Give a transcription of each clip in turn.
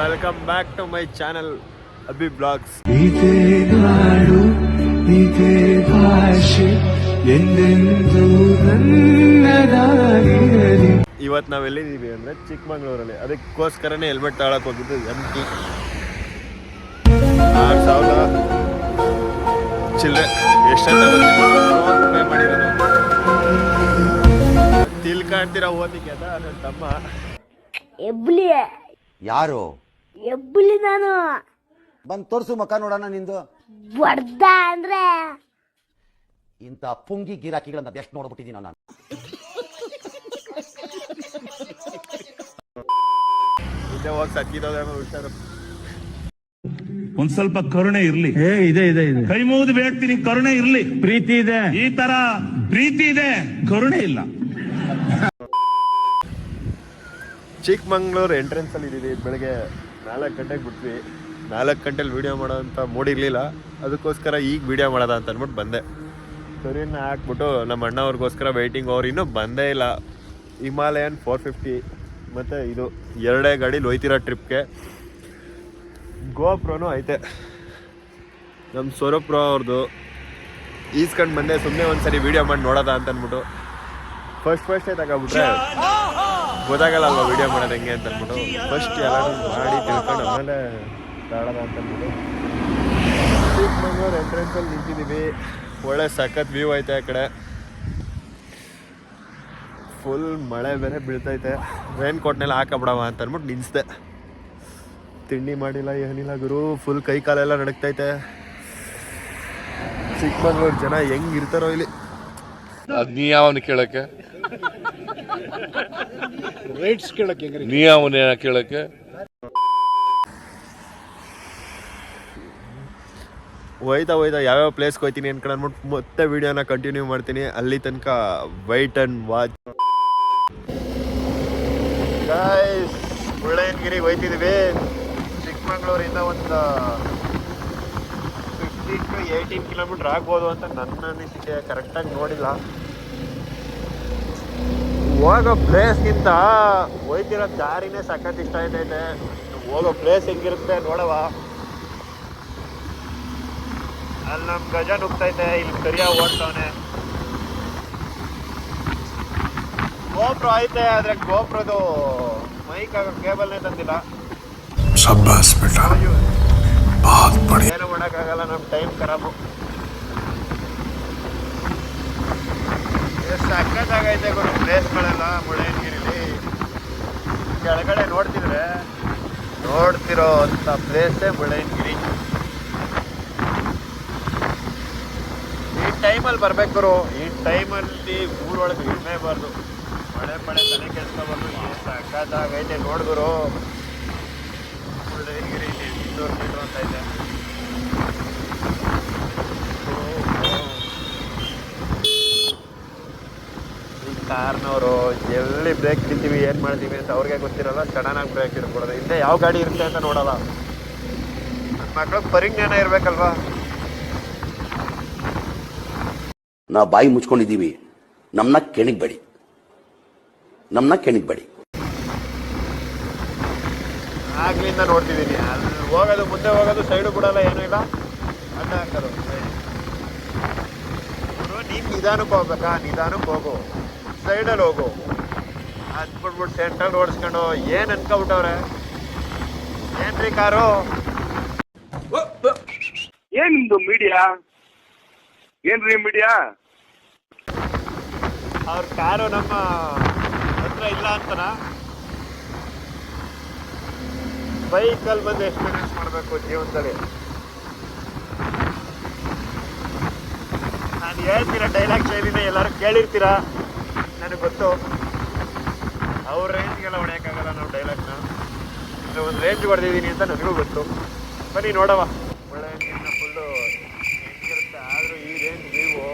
Welcome back to my channel Abhi blogs ಇದೇ ನಾಡು ಇದೇ ಭಾಷೆ ಎಂದೆಂದು ನನ್ನದಾಗಿರಲಿ. ಇವತ್ತು ನಾವು ಎಲ್ಲಿದ್ದೀವಿ ಅಂದರೆ ಚಿಕ್ಕಮಂಗ್ಳೂರಲ್ಲಿ. ಅದಕ್ಕೋಸ್ಕರನೇ ಹೆಲ್ಮೆಟ್ ತಗೊಳಕ್ ಹೋಗಿದ್ದು ಎಂ ಟಿ ಆರು ಸಾವಿರ. ಚಿಲ್ಲರೆ ಎಷ್ಟಂತ ಪೇ ಮಾಡಿರೋದು. ಓದಿಕೆ ಅದ ನನ್ನ ತಮ್ಮ. ಎಬ್ಲಿ. ಯಾರು? ಎಬ್ಲಿ ನಾನು. ಬಂದ್ ತೋರ್ಸು ಮಕ್ಕ ನೋಡೋಣ ನಿಂದು. ಬಡ್ದ ಅಂದ್ರೆ. ಇಂಥ ಪುಂಗಿ ಗಿರಾಕಿಗಳನ್ನ ಎಷ್ಟು ನೋಡ್ಬಿಟ್ಟಿದ್ದೀನೋ ನಾನು. ಹೋಗಿ ಹುಷಾರು. ಒಂದ್ ಸ್ವಲ್ಪ ಕರುಣೆ ಇರ್ಲಿ. ಏ ಇದೆ ಇದೆ ಇದೆ. ಕೈ ಮುಗಿದು ಬೇಡ್ತೀನಿ ಕರುಣೆ ಇರ್ಲಿ. ಪ್ರೀತಿ ಇದೆ. ಈ ತರ ಪ್ರೀತಿ ಇದೆ ಕರುಣೆ ಇಲ್ಲ. ಚಿಕ್ಕಮಂಗ್ಳೂರು ಎಂಟ್ರೆನ್ಸ್ ಅಲ್ಲಿ ಇದ್ದೀವಿ ಬೆಳಗ್ಗೆ ನಾಲ್ಕು ಗಂಟೆಗೆ ಬಿಟ್ವಿ. ನಾಲ್ಕು ಗಂಟೆಲಿ ವಿಡಿಯೋ ಮಾಡೋ ಅಂತ ಮೂಡಿರಲಿಲ್ಲ ಅದಕ್ಕೋಸ್ಕರ ಈಗ ವಿಡಿಯೋ ಮಾಡೋದ ಅಂತ ಅಂದ್ಬಿಟ್ಟು ಬಂದೆ. ಸರಿನ ಹಾಕ್ಬಿಟ್ಟು ನಮ್ಮ ಅಣ್ಣವ್ರಿಗೋಸ್ಕರ ವೆಯ್ಟಿಂಗ್ ಅವ್ರು ಇನ್ನೂ ಬಂದೇ ಇಲ್ಲ. ಹಿಮಾಲಯನ್ ಫೋರ್ ಫಿಫ್ಟಿ ಮತ್ತು ಇದು ಎರಡೇ ಗಾಡೀಲಿ ಹೋಯ್ತಿರೋ ಟ್ರಿಪ್ಗೆ ಗೋಪ್ರೋನು ಐತೆ. ನಮ್ಮ ಸ್ವರೂಪ್ರೋ ಅವ್ರದ್ದು ಈಸ್ಕೊಂಡು ಬಂದೆ ಸುಮ್ಮನೆ ಒಂದು ಸರಿ ವಿಡಿಯೋ ಮಾಡಿ ನೋಡೋದ ಅಂತ ಅಂದ್ಬಿಟ್ಟು. ಫಸ್ಟ್ ಫಸ್ಟೇ ತಗೊಬಿಟ್ರೆ. ಗೊತ್ತಾಗಲ್ಲ ವಿಡಿಯೋ ಮಾಡೋದು ಹೆಂಗೆ ಅಂತ ಅಂದ್ಬಿಟ್ಟು? ಫಸ್ಟ್ ಎಲ್ಲರೂ ಮಾಡಿ ತಿಳ್ಕೊಂಡು ಆಮೇಲೆ ತಾಳೋದ ಅಂತ ಅಂದ್ಬಿಟ್ಟು. ಚಿಕ್ಕಮಂಗ್ಳೂರು ಎಂಟ್ರೆನ್ಸಲ್ಲಿ ನಿಂತಿದೀವಿ ಒಳ್ಳೆ ಸಖತ್ ವ್ಯೂ ಐತೆ ಆ ಕಡೆ. ಫುಲ್ ಮಳೆ ಬೇರೆ ಬೀಳ್ತೈತೆ. ರೈನ್ ಕೋಟ್ನೆಲ್ಲ ಹಾಕಬಿಡವ ಅಂತ ಅಂದ್ಬಿಟ್ಟು ನಿನ್ಸ್ದೆ ತಿಂಡಿ ಮಾಡಿಲ್ಲ, ಏನಿಲ್ಲ ಗುರು. ಫುಲ್ ಕೈ ಕಾಲೆಲ್ಲ ನಡಕ್ತೈತೆ ಚಿಕ್ಕಮಂಗ್ಳೂರು ಜನ ಹೆಂಗಿರ್ತಾರೋ ಇಲ್ಲಿ. ಅದ್ ನೀ ಯಾವನ್ ಕೇಳಕ್ಕೆ? ನೀ ಅವನ ಕೇಳಕ್ಕೆ? ಹೋಯ್ತಾ ಹೋಯ್ತಾ ಯಾವ್ಯಾವ ಪ್ಲೇಸ್ಗೆ ಹೋಯ್ತೀನಿ ಅನ್ಕೊಂಡು ಅಂದ್ಬಿಟ್ಟು ಮತ್ತೆ ವಿಡಿಯೋನ ಕಂಟಿನ್ಯೂ ಮಾಡ್ತೀನಿ. ಅಲ್ಲಿ ತನಕ ವೈಟ್ ಅಂಡ್ ವಾಚ್ ಗಾಯ್ಸ್ ಮುಳ್ಳಯ್ಯನಗಿರಿಗೆ ಹೋಯ್ತಿದ್ವಿ. ಚಿಕ್ಕಮಗಳೂರಿಂದ ಒಂದು ಫಿಫ್ಟೀನ್ ಟು ಏಯ್ಟೀನ್ ಕಿಲೋಮೀಟ್ರ್ ಆಗ್ಬೋದು ಅಂತ ನನ್ನ ಅನಿಸಿಕೆ. ಕರೆಕ್ಟಾಗಿ ನೋಡಿಲ್ಲ. ಹೋಗೋ ಪ್ಲೇಸ್ಗಿಂತ ಹೋಯ್ತಿರೋ ದಾರಿನೇ ಸಖತ್ ಇಷ್ಟ ಆಯ್ತೈತೆ ಹೋಗೋ ಪ್ಲೇಸ್ ಹೆಂಗಿರುತ್ತೆ ನೋಡವ ಅಲ್ಲಿ ನಮ್ಮ ಗಜ ನುಗ್ತೈತೆ ಇಲ್ಲಿ ಕರಿಯ ಓಡ್ತಾವನೆ. ಗೋಪುರ ಐತೆ ಆದ್ರೆ ಗೋಪ್ರದು ಮೈಕ್ ಆಗೋ ಕೇಬಲ್ನೇ ತಂದಿಲ್ಲ. ಏನು ಮಾಡೋಕ್ಕಾಗಲ್ಲ ನಮ್ಮ ಟೈಮ್ ಖರಾಬು. ಸಕ್ಕತ್ತಾಗೈತೆ ಗುರು. ಪ್ಲೇಸ್ಗಳೆಲ್ಲ ಮುಳ್ಳಯ್ಯನಗಿರಿಲಿ ಕೆಳಗಡೆ ನೋಡ್ತಿದ್ರೆ ನೋಡ್ತಿರೋ ಅಂತ ಪ್ಲೇಸೇ ಮುಳ್ಳಯ್ಯನಗಿರಿ ಈ ಟೈಮಲ್ಲಿ ಬರ್ಬೇಕು ಗುರು. ಈ ಟೈಮಲ್ಲಿ ಊರೊಳಗೆ ಇರಲೇಬಾರ್ದು ಮಳೆ ಮಳೆ ತಲೆ ಕೆಡ್ಸ್ಕೊಬಾರ್ದು ಏನು ಸಕ್ಕತ್ತಾಗೈತೆ ನೋಡಿದ್ರು ಮುಳ್ಳಯ್ಯನಗಿರಿ ಇನ್ನೂರು ಮೀಟ್ರ್ ಅಂತ ಐತೆ ಈ ಕಾರ್ನವರು ಎಲ್ಲಿ ಬ್ರೇಕ್ ತಿಂತೀವಿ ಏನು ಮಾಡ್ತೀವಿ ಅಂತ ಅವ್ರಿಗೆ ಗೊತ್ತಿರಲ್ಲ ಸಡನ್ನಾಗಿ ಬ್ರೇಕ್ ಇರ್ಕೊಡೋದು ಹಿಂದೆ ಯಾವ ಗಾಡಿ ಇರುತ್ತೆ ಅಂತ ನೋಡಲ್ಲ. ನನ್ನ ಮಕ್ಳಿಗೆ ಪರಿಜ್ಞಾನ ಇರಬೇಕಲ್ವಾ? ನಾವು ಬಾಯಿ ಮುಚ್ಕೊಂಡಿದ್ದೀವಿ. ನಮ್ಮನ್ನ ಕೆಣಿಗ್ಬೇಡಿ. ನಮ್ಮನ್ನ ಕೆಣಿಗ್ಬೇಡಿ. ಆಗ್ಲಿಂದ ನೋಡ್ತಿದ್ದೀನಿ ಅಲ್ಲಿ ಹೋಗೋದು ಮುಂದೆ ಹೋಗೋದು ಸೈಡು ಬಿಡಲ್ಲ ಏನೂ ಇಲ್ಲ. ಅಡ್ಡ ಹಾಕೋದು. ನೀನು ನಿಧಾನಕ್ಕೆ ಹೋಗ್ಬೇಕಾ? ನಿಧಾನಕ್ಕೆ ಹೋಗು. ಸೈಡಲ್ಲಿ ಹೋಗು. ಹಚ್ಬಿಟ್ಬಿಟ್ಟು ಸೆಂಟ್ರಲ್ ಓಡಿಸ್ಕೊಂಡು ಏನು ಅನ್ಕೊಬಿಟ್ಟವ್ರೆ? ಏನ್ರಿ ಕಾರು? ಏನ್ ನಿಮ್ದು ಮೀಡಿಯಾ ಏನ್ರಿ ಮೀಡಿಯಾ ಅವ್ರ ಕಾರು ನಮ್ಮ ಹತ್ರ ಇಲ್ಲ ಅಂತನ? ಬೈಕಲ್ಲಿ ಬಂದು ಎಕ್ಸ್ಪೀರಿಯನ್ಸ್ ಮಾಡಬೇಕು ಜೀವನದಲ್ಲಿ. ನಾನು ಹೇಳ್ತೀರಾ ಡೈಲಾಗ್ ಶೈಲಿನ ಎಲ್ಲರೂ ಕೇಳಿರ್ತೀರಾ? ನನಗೆ ಗೊತ್ತು. ಅವ್ರ ರೇಂಜ್ಗೆಲ್ಲ ಹೊಡೆಯೋಕ್ಕಾಗಲ್ಲ ನಾವು ಡೈಲಾಗ್ನ ಇನ್ನು ಒಂದು ರೇಂಜ್ ಹೊಡೆದಿದ್ದೀನಿ ಅಂತ ನನಗೂ ಗೊತ್ತು. ಬನ್ನಿ ನೋಡವ. ಒಳ್ಳೆ ಫುಲ್ಲು ಹೆಂಗಿರುತ್ತೆ. ಆದರೂ ಈ range view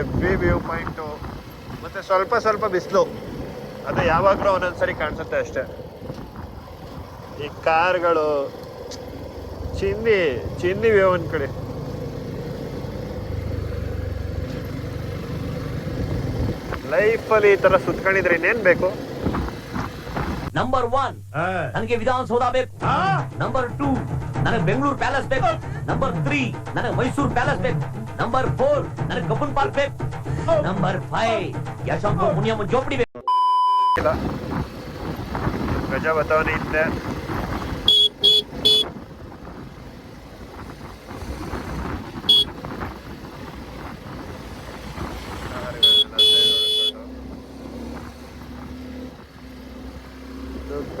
of view point ಮತ್ತು ಸ್ವಲ್ಪ ಸ್ವಲ್ಪ ಬಿಸಿಲು. ಅದು ಯಾವಾಗಲೂ ಒಂದೊಂದ್ಸರಿ ಕಾಣಿಸುತ್ತೆ ಅಷ್ಟೇ. ಈ ಕಾರ್ಗಳು, ಚಿನ್ನಿ ಚಿನ್ನಿ ವ್ಯೂ ಒಂದು ಲೈಫಲ್ಲಿ ಈ ತರ ಸುತ್ಕೊಂಡಿದ್ರೆ ಇನ್ನೇನ್ ಬೇಕು? ನಂಬರ್ ಒನ್ ನನಗೆ ವಿಧಾನಸೌಧ ಬೇಕು. ನಂಬರ್ ಟೂ ನನಗೆ ಬೆಂಗಳೂರು ಪ್ಯಾಲೇಸ್ ಬೇಕು. ನಂಬರ್ ತ್ರೀ ನನಗೆ ಮೈಸೂರು ಪ್ಯಾಲೇಸ್ ಬೇಕು. ನಂಬರ್ ಫೋರ್ ನನಗೆ ಕಬ್ಬನ್ ಪಾರ್ಕ್ ಬೇಕು. ನಂಬರ್ ಫೈವ್ ಯಶವಂತ ಮುನಿಯಮ್ಮ ಜೋಪಡಿ ಬೇಕು. ಗಜ ಬತ್ತವನೇ ಇದ್ದೆ.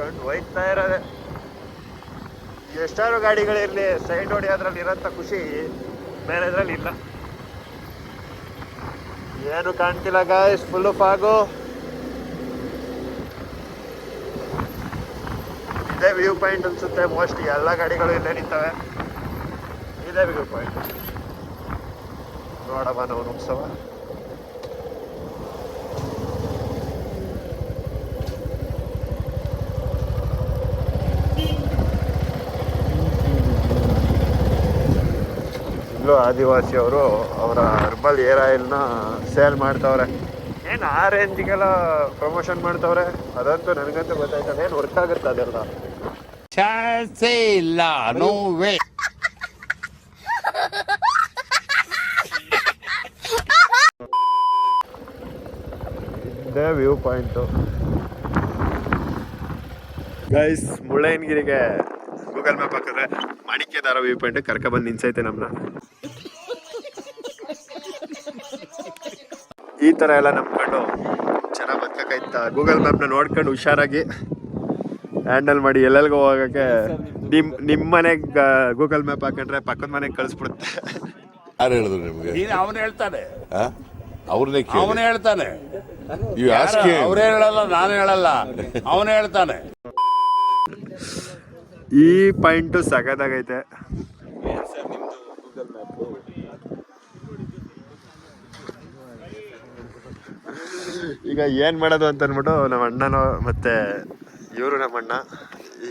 ಕಣ್ಣು ಹೋಯ್ತಾ ಇರೋದೆ. ಎಷ್ಟಾರು ಗಾಡಿಗಳಿರಲಿ ಸೈಡ್ ಹೊಡಿಯೋದ್ರಲ್ಲಿ ಇರೋಂಥ ಖುಷಿ ಬೇರೆದ್ರಲ್ಲಿ ಇಲ್ಲ. ಏನು ಕಾಣ್ತಿಲ್ಲ ಗಾಯ್ಸ್ ಫುಲ್ಲು ಫಾಗು ಇದೇ ವ್ಯೂ ಪಾಯಿಂಟ್ ಅನ್ಸುತ್ತೆ. ಮೋಸ್ಟ್ ಎಲ್ಲ ಗಾಡಿಗಳು ಇಲ್ಲೇ ನಿಂತವೆ. ಇದೇ ವ್ಯೂ ಪಾಯಿಂಟ್ ನೋಡವ ನಾವು ನುಗ್ಸವ. ಇಲ್ಲೂ ಆದಿವಾಸಿ ಅವರು ಅವರ ಹರ್ಬಲ್ ಏರ್ ಆಯಿಲ್ನ ಸೇಲ್ ಮಾಡ್ತವ್ರೆ. ಏನು ಆ ರೇಂಜಿಗೆಲ್ಲ ಪ್ರಮೋಷನ್ ಮಾಡ್ತವ್ರೆ? ಅದಂತೂ ನನಗಂತೂ ಗೊತ್ತಾಯ್ತದೆ ಏನು ವರ್ಕ್ ಆಗುತ್ತೆ ಅದೆಲ್ಲ? ಇಲ್ಲ ನೋ ವೇ ಇದೇ ವ್ಯೂ ಪಾಯಿಂಟು ಗೈಸ್ ಮುಳ್ಳಯ್ಯನಗಿರಿಗೆ ಗೂಗಲ್ ಮ್ಯಾಪ್ ಹಾಕಿದ್ರೆ ಮಾಣಿಕ್ಯದಾರ ವ್ಯೂ ಪಾಯಿಂಟ್ ಕರ್ಕ ಬಂದು ನಿಂತೈತೆ ನಮ್ಮನ್ನ ಈ ತರ ಎಲ್ಲ ನಂಬ್ಕೊಂಡು ಚೆನ್ನಾಗಿ ಬದುಕಾಯ್ತಾ ಗೂಗಲ್ ಮ್ಯಾಪ್ನ ನೋಡ್ಕೊಂಡು ಹುಷಾರಾಗಿ ಹ್ಯಾಂಡಲ್ ಮಾಡಿ ಎಲ್ಲೆಲ್ಗೋ ಹೋಗಕ್ಕೆ ನಿಮ್ ನಿಮ್ಮ ಮನೆಗೆ ಗೂಗಲ್ ಮ್ಯಾಪ್ ಹಾಕೊಂಡ್ರೆ ಪಕ್ಕದ ಮನೆಗೆ ಕಳಿಸ್ಬಿಡುತ್ತೆ. ಯಾರು ಹೇಳಿದ್ರು ನಿಮ್ಗೆ? ಅವನು ಹೇಳ್ತಾನೆ. ಅವ್ರನ್ನೇ ಅವನು ಹೇಳ್ತಾನೆ. ಅವ್ರೇ ಹೇಳಲ್ಲ ನಾನು ಹೇಳಲ್ಲ. ಅವನು ಹೇಳ್ತಾನೆ. ಈ ಪಾಯಿಂಟು ಸಗದಾಗೈತೆ. ಈಗ ಏನ್ ಮಾಡೋದು ಅಂತ ಅಂದ್ಬಿಟ್ಟು ನಮ್ಮ ಅಣ್ಣನೋ ಮತ್ತೆ ಇವರು ನಮ್ಮ ಅಣ್ಣ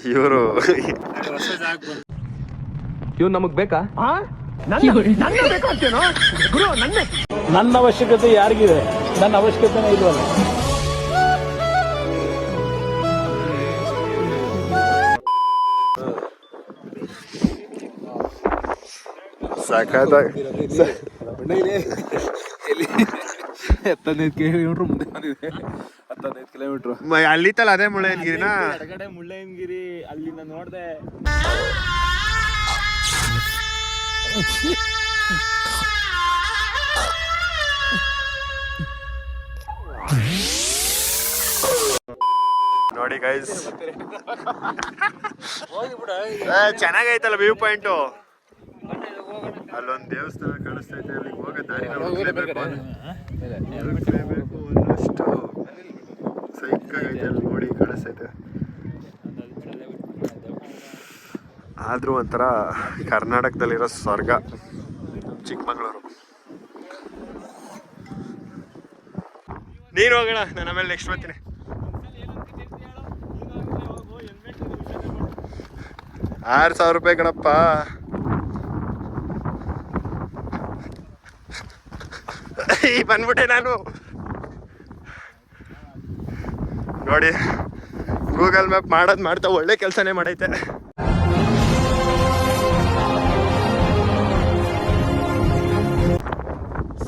ಇವರು ಇವ್ ನಮಗ್ ಬೇಕಾ? ನನ್ನ ಅವಶ್ಯಕತೆ ಯಾರಿಗಿದೆ? ನನ್ನ ಅವಶ್ಯಕತೆನೇ ಇಲ್ವಲ್ಲ. ಸಖತ್ತಾಗ ಹತ್ತದೈದು ಕಿಲೋಮೀಟರ್ ಮುಂದೆ ಬಂದಿದೆ. ಹತ್ತದೈದು ಕಿಲೋಮೀಟರ್. ಅಲ್ಲಿತ್ತಲ್ಲ ಅದೇ ಮುಳ್ಳಯ್ಯನಗಿರಿನಾ ಎಡಗಡೆ ಮುಳ್ಳಯ್ಯನಗಿರಿ ಅಲ್ಲಿಂದ ನೋಡ್ದೆ. ನೋಡಿ ಗೈಸ್ ಚೆನ್ನಾಗೈತಲ್ಲ ವ್ಯೂ ಪಾಯಿಂಟು ಅಲ್ಲೊಂದು ದೇವಸ್ಥಾನ ಕಾಣಿಸ್ತೈತೆ ಅಲ್ಲಿ ಹೋಗೋ ದಾರಿ ಅಲ್ಲಿ ನೋಡಿ ಆದರೂ ಒಂಥರ ಕರ್ನಾಟಕದಲ್ಲಿರೋ ಸ್ವರ್ಗ, ಚಿಕ್ಕಮಗಳೂರು. ನೀನು ಹೋಗೋಣ, ನಾನು ಆಮೇಲೆ ನೆಕ್ಸ್ಟ್ ಬರ್ತೀನಿ. ಆರು ಸಾವಿರ ರೂಪಾಯಿ ಕಣಪ್ಪ. ಈ ಬಂದ್ಬಿಟ್ಟೆ ನಾನು. ನೋಡಿ ಗೂಗಲ್ ಮ್ಯಾಪ್ ಮಾಡೋದು ಮಾಡ್ತಾ ಒಳ್ಳೆ ಕೆಲಸನೇ ಮಾಡೈತೆ.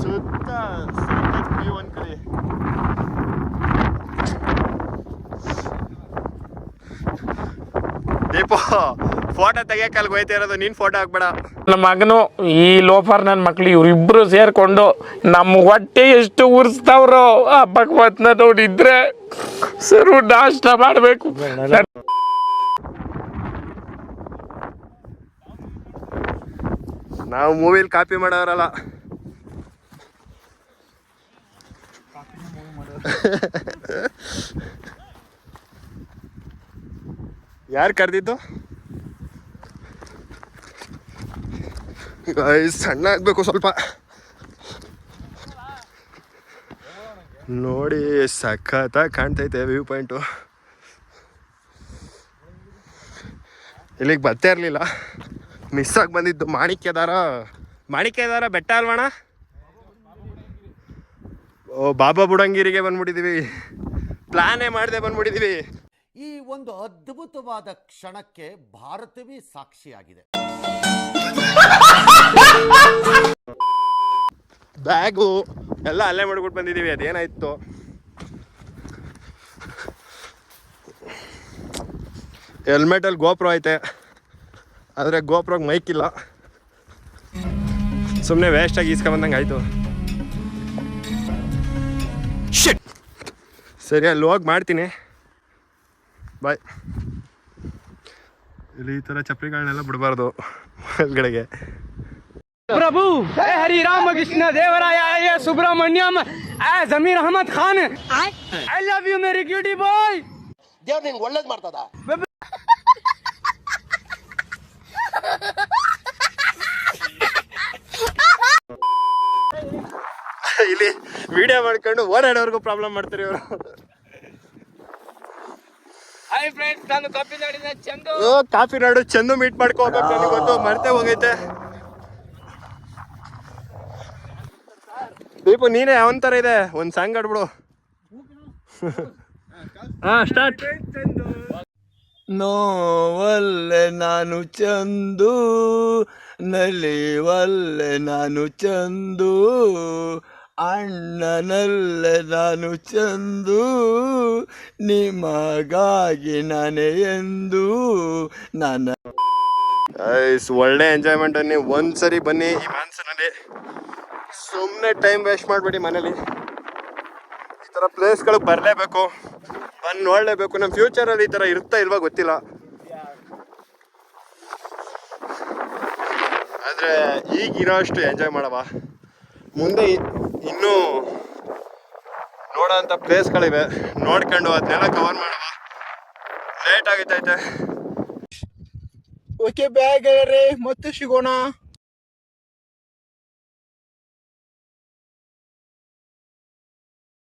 ಸುತ್ತ ಒಂದ್ ದೀಪು ಫೋಟೋ ತೆಗಿಯಕಲ್ಗೆ ಹೋಯ್ತಾ ಇರೋದು ನೀನ್ ಫೋಟೋ ಹಾಕ್ಬೇಡ. ನಮ್ಮ ಮಗನು ಈ ಲೋಫರ್ ನನ್ನ ಮಕ್ಳು ಇವ್ರಿಬ್ರು ಸೇರ್ಕೊಂಡು ನಮ್ಮ ಹೊಟ್ಟೆ ಎಷ್ಟು ಉರ್ಸ್ತಾವ್ರು ಆ ಭಗವತ್ನ ನೋಡಿದ್ರೆ ಸರ್ ನಾಷ್ಟ ಮಾಡಬೇಕು. ನಾವು ಮೂವಿಲಿ ಕಾಪಿ ಮಾಡೋರಲ್ಲ. ಯಾರು ಕರೆದಿದ್ದು? ಸಣ್ಣ ಆಗಬೇಕು ಸ್ವಲ್ಪ. ನೋಡಿ ಸಖತ್ತಾಗಿ ಕಾಣ್ತೈತೆ ವ್ಯೂ ಪಾಯಿಂಟು ಇಲ್ಲಿಗೆ ಬರ್ತಾ ಇರಲಿಲ್ಲ. ಮಿಸ್ ಆಗಿ ಬಂದಿದ್ದು ಮಾಣಿಕ್ಯದಾರ. ಮಾಣಿಕ್ಯದಾರ ಬೆಟ್ಟ ಅಲ್ವಣ ಓ, ಬಾಬಾ ಬುಡಂಗಿರಿಗೆ ಬಂದ್ಬಿಟ್ಟಿದ್ದೀವಿ ಪ್ಲಾನೇ ಮಾಡಿದೆ ಬಂದ್ಬಿಟ್ಟಿದೀವಿ. ಈ ಒಂದು ಅದ್ಭುತವಾದ ಕ್ಷಣಕ್ಕೆ ಭಾರತವೇ ಸಾಕ್ಷಿಯಾಗಿದೆ. ಬ್ಯಾಗು ಎಲ್ಲ ಅಲ್ಲೇ ಮಾಡ್ಬಿಟ್ಟು ಬಂದಿದ್ದೀವಿ ಅದೇನಾಯ್ತು? ಹೆಲ್ಮೆಟಲ್ಲಿ ಗೋಪ್ರೋ ಐತೆ, ಆದರೆ ಗೋಪ್ರೋಗೆ ಮೈಕ್ ಇಲ್ಲ. ಸುಮ್ಮನೆ ವೇಸ್ಟಾಗಿ ಈಸ್ಕೊಂಬಂದಂಗೆ ಆಯಿತು. ಸರಿ, ಅಲ್ಲಿ ಹೋಗಿ ಮಾಡ್ತೀನಿ. ಬಾಯ್ ಇಲ್ಲಿ ಈ ಥರ ಚಪ್ಪಲಿಗಳನ್ನೆಲ್ಲ ಬಿಡಬಾರ್ದು ಒಳಗಡೆಗೆ ಪ್ರಭು ಹೇ ಹರಿ ರಾಮ ಕೃಷ್ಣ ದೇವರಾಯ ಅಯ್ಯ ಸುಬ್ರಹ್ಮಣ್ಯಂ ಆ Zameer Ahmed Khan I love you Mary cutie boy ದೇವ್ರು ನಿಂಗೆ ಒಳ್ಳೇದು ಮಾಡ್ತದ? ಇಲ್ಲಿ ವಿಡಿಯೋ ಮಾಡ್ಕೊಂಡು ಓಡಾಡೋರ್ಗೂ ಪ್ರಾಬ್ಲಮ್ ಮಾಡ್ತಾರೆ ಇವರು. ಹಾಯ್ ಫ್ರೆಂಡ್ಸ್ ನಾನು ಕಾಫಿ ನಾಡಿನ ಚಂದು. ಕಾಫಿ ನಾಡು ಚಂದು ಮೀಟ್ ಮಾಡ್ಕೋಬೇಕು ನನಗೆ ಗೊತ್ತು ಮರ್ತೇ ಹೋಗೈತೆ. ದೀಪು ನೀನೇ ಅವನ ತರ ಇದೆ. ಒಂದ್ ಸಾಂಗ್ ಆಡ್ಬಿಡು ಹಾ ಸ್ಟಾರ್ಟ್ ನೋವಲ್ಲೆ ನಾನು ಚಂದು ನಲಿವಲ್ಲೆ ನಾನು ಚಂದು ಅಣ್ಣನಲ್ಲೆ ನಾನು ಚಂದು ನಿಮಗಾಗಿ ನಾನೇ ಎಂದು ನಾನು ಒಳ್ಳೆ ಎಂಜಾಯ್ಮೆಂಟ್ ಅನ್ನಿ ಒಂದ್ಸರಿ ಬನ್ನಿ. ಈ ಮಾನ್ಸನಲ್ಲಿ ಸುಮ್ಮನೆ ಟೈಮ್ ವೇಸ್ಟ್ ಮಾಡಬೇಡಿ ಮನೇಲಿ. ಈ ಥರ ಪ್ಲೇಸ್ಗಳು ಬರಲೇಬೇಕು. ಬಂದು ನೋಡಲೇಬೇಕು. ನಮ್ಮ ಫ್ಯೂಚರಲ್ಲಿ ಈ ಥರ ಇರುತ್ತಾ ಇಲ್ವಾ ಗೊತ್ತಿಲ್ಲ. ಆದರೆ ಈಗಿರೋ ಅಷ್ಟು ಎಂಜಾಯ್ ಮಾಡವ ಮುಂದೆ ಇನ್ನೂ ನೋಡೋಂಥ ಪ್ಲೇಸ್ಗಳಿವೆ ನೋಡ್ಕೊಂಡು ಅದನ್ನೆಲ್ಲ ಕವರ್ ಮಾಡವ ಲೇಟ್ ಆಗಿತ್ತೈತೆ ಓಕೆ ಬ್ಯಾಗ್ ಮತ್ತೆ ಸಿಗೋಣ.